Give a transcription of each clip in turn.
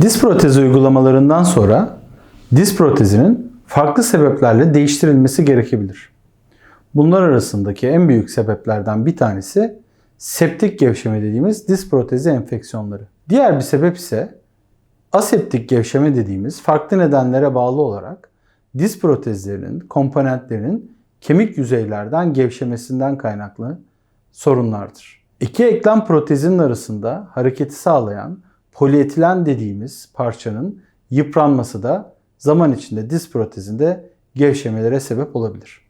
Diz protezi uygulamalarından sonra diz protezinin farklı sebeplerle değiştirilmesi gerekebilir. Bunlar arasındaki en büyük sebeplerden bir tanesi septik gevşeme dediğimiz diz protezi enfeksiyonları. Diğer bir sebep ise aseptik gevşeme dediğimiz farklı nedenlere bağlı olarak diz protezlerinin komponentlerinin kemik yüzeylerden gevşemesinden kaynaklı sorunlardır. İki eklem protezinin arasında hareketi sağlayan polietilen dediğimiz parçanın yıpranması da zaman içinde diz protezinde gevşemelere sebep olabilir.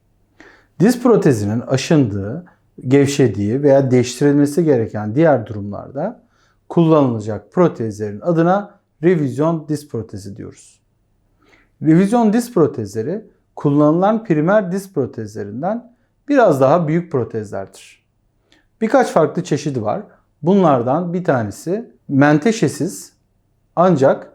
Diz protezinin aşındığı, gevşediği veya değiştirilmesi gereken diğer durumlarda kullanılacak protezlerin adına revizyon diz protezi diyoruz. Revizyon diz protezleri kullanılan primer diz protezlerinden biraz daha büyük protezlerdir. Birkaç farklı çeşidi var. Bunlardan bir tanesi menteşesiz ancak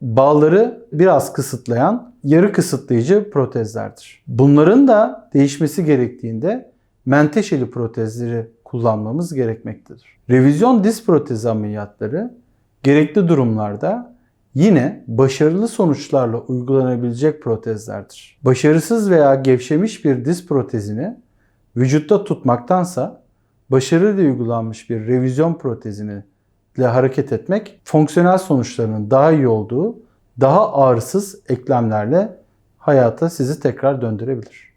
bağları biraz kısıtlayan yarı kısıtlayıcı protezlerdir. Bunların da değişmesi gerektiğinde menteşeli protezleri kullanmamız gerekmektedir. Revizyon diz protezi ameliyatları gerekli durumlarda yine başarılı sonuçlarla uygulanabilecek protezlerdir. Başarısız veya gevşemiş bir diz protezini vücutta tutmaktansa başarıyla uygulanmış bir revizyon protezini ile hareket etmek fonksiyonel sonuçlarının daha iyi olduğu, daha ağrısız eklemlerle hayata sizi tekrar döndürebilir.